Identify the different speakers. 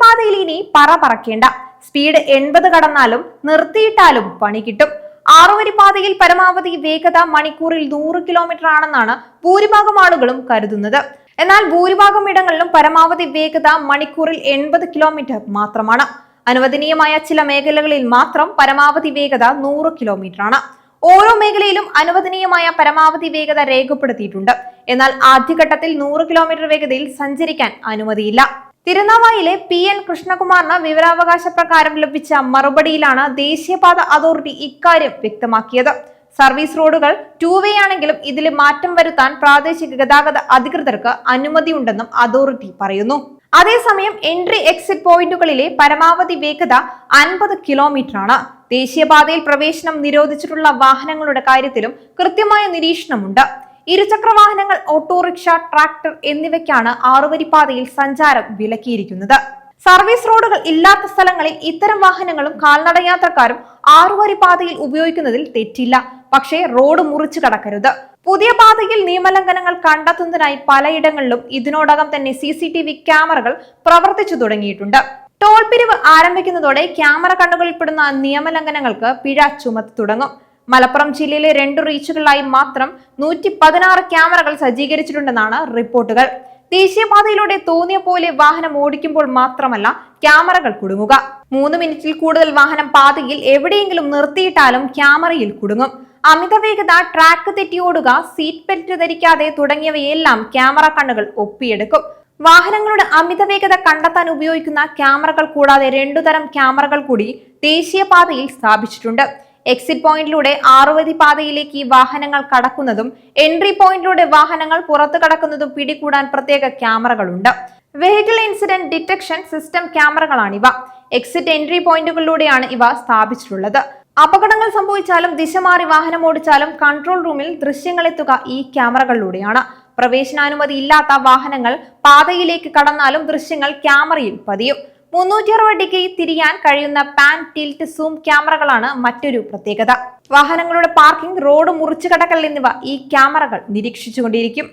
Speaker 1: ദേശീയപാതയിൽ ഇനി പറ പറക്കേണ്ട. സ്പീഡ് എൺപത് കടന്നാലും നിർത്തിയിട്ടാലും പണി കിട്ടും. ആറുവരി പാതയിൽ പരമാവധി വേഗത മണിക്കൂറിൽ നൂറ് കിലോമീറ്റർ ആണെന്നാണ് ഭൂരിഭാഗം ആളുകളും കരുതുന്നത്. എന്നാൽ ഭൂരിഭാഗം ഇടങ്ങളിലും പരമാവധി വേഗത മണിക്കൂറിൽ എൺപത് കിലോമീറ്റർ മാത്രമാണ്. അനുവദനീയമായ ചില മേഖലകളിൽ മാത്രം പരമാവധി വേഗത നൂറ് കിലോമീറ്റർ ആണ്. ഓരോ മേഖലയിലും അനുവദനീയമായ പരമാവധി വേഗത രേഖപ്പെടുത്തിയിട്ടുണ്ട്. എന്നാൽ ആദ്യഘട്ടത്തിൽ നൂറ് കിലോമീറ്റർ വേഗതയിൽ സഞ്ചരിക്കാൻ അനുമതിയില്ല. തിരുനാവായിലെ പി എൻ കൃഷ്ണകുമാറിന് വിവരാവകാശ പ്രകാരം ലഭിച്ച മറുപടിയിലാണ് ദേശീയപാത അതോറിറ്റി ഇക്കാര്യം വ്യക്തമാക്കിയത്. സർവീസ് റോഡുകൾ ടൂ വേ ആണെങ്കിലും ഇതിൽ മാറ്റം വരുത്താൻ പ്രാദേശിക ഗതാഗത അധികൃതർക്ക് അനുമതിയുണ്ടെന്നും അതോറിറ്റി പറയുന്നു. അതേസമയം എൻട്രി എക്സിറ്റ് പോയിന്റുകളിലെ പരമാവധി വേഗത അൻപത് കിലോമീറ്റർ ആണ് ദേശീയപാതയിൽ പ്രവേശനം നിരോധിച്ചിട്ടുള്ള വാഹനങ്ങളുടെ കാര്യത്തിലും കൃത്യമായ നിരീക്ഷണമുണ്ട്. ഇരുചക്ര വാഹനങ്ങൾ ഓട്ടോറിക്ഷ ട്രാക്ടർ എന്നിവയ്ക്കാണ് ആറുവരിപ്പാതയിൽ സഞ്ചാരം വിലക്കിയിരിക്കുന്നത്. സർവീസ് റോഡുകൾ ഇല്ലാത്ത സ്ഥലങ്ങളിൽ ഇത്തരം വാഹനങ്ങളും കാൽനടയാത്രക്കാരും ആറുവരിപ്പാതയിൽ ആറുവരി പാതയിൽ ഉപയോഗിക്കുന്നതിൽ തെറ്റില്ല. പക്ഷേ റോഡ് മുറിച്ചു കടക്കരുത്. പുതിയ പാതയിൽ നിയമലംഘനങ്ങൾ കണ്ടെത്തുന്നതിനായി പലയിടങ്ങളിലും ഇതിനോടകം തന്നെ സി സി ടി വി ക്യാമറകൾ പ്രവർത്തിച്ചു തുടങ്ങിയിട്ടുണ്ട്. ടോൾ പിരിവ് ആരംഭിക്കുന്നതോടെ ക്യാമറ കണ്ണുകളിൽപ്പെടുന്ന നിയമലംഘനങ്ങൾക്ക് പിഴ ചുമത്തി തുടങ്ങും. മലപ്പുറം ജില്ലയിലെ രണ്ടു റീച്ചുകളിലായി മാത്രം നൂറ്റി പതിനാറ് ക്യാമറകൾ സജ്ജീകരിച്ചിട്ടുണ്ടെന്നാണ് റിപ്പോർട്ടുകൾ. ദേശീയപാതയിലൂടെ തോന്നിയ പോലെ വാഹനം ഓടിക്കുമ്പോൾ മാത്രമല്ല ക്യാമറകൾ കുടുങ്ങുക. മൂന്ന് മിനിറ്റിൽ കൂടുതൽ വാഹനം പാതയിൽ എവിടെയെങ്കിലും നിർത്തിയിട്ടാലും ക്യാമറയിൽ കുടുങ്ങും. അമിത വേഗത ട്രാക്ക് തെറ്റിയോടുക സീറ്റ് ബെൽറ്റ് ധരിക്കാതെ തുടങ്ങിയവയെല്ലാം ക്യാമറ കണ്ണുകൾ ഒപ്പിയെടുക്കും. വാഹനങ്ങളുടെ അമിത വേഗത കണ്ടെത്താൻ ഉപയോഗിക്കുന്ന ക്യാമറകൾ കൂടാതെ രണ്ടു തരം ക്യാമറകൾ കൂടി ദേശീയപാതയിൽ സ്ഥാപിച്ചിട്ടുണ്ട്. എക്സിറ്റ് പോയിന്റിലൂടെ ആറുവതി പാതയിലേക്ക് വാഹനങ്ങൾ കടക്കുന്നതും എൻട്രി പോയിന്റിലൂടെ വാഹനങ്ങൾ പുറത്തു കടക്കുന്നതും പിടികൂടാൻ പ്രത്യേക ക്യാമറകളുണ്ട്. വെഹിക്കിൾ ഇൻസിഡന്റ് ഡിറ്റക്ഷൻ സിസ്റ്റം ക്യാമറകളാണിവ എക്സിറ്റ് എൻട്രി പോയിന്റുകളിലൂടെയാണ് ഇവ സ്ഥാപിച്ചിട്ടുള്ളത്. അപകടങ്ങൾ സംഭവിച്ചാലും ദിശ മാറി വാഹനം ഓടിച്ചാലും കൺട്രോൾ റൂമിൽ ദൃശ്യങ്ങളെത്തുക ഈ ക്യാമറകളിലൂടെയാണ്. പ്രവേശനാനുമതി ഇല്ലാത്ത വാഹനങ്ങൾ പാതയിലേക്ക് കടന്നാലും ദൃശ്യങ്ങൾ ക്യാമറയിൽ പതിയും. മുന്നൂറ്റി അറുപത് ഡിഗ്രി തിരിയാൻ കഴിയുന്ന പാൻ ടിൽറ്റ് സൂം ക്യാമറകളാണ് മറ്റൊരു പ്രത്യേകത. വാഹനങ്ങളുടെ പാർക്കിംഗ് റോഡ് മുറിച്ചു കടക്കൽ എന്നിവ ഈ ക്യാമറകൾ നിരീക്ഷിച്ചുകൊണ്ടിരിക്കും.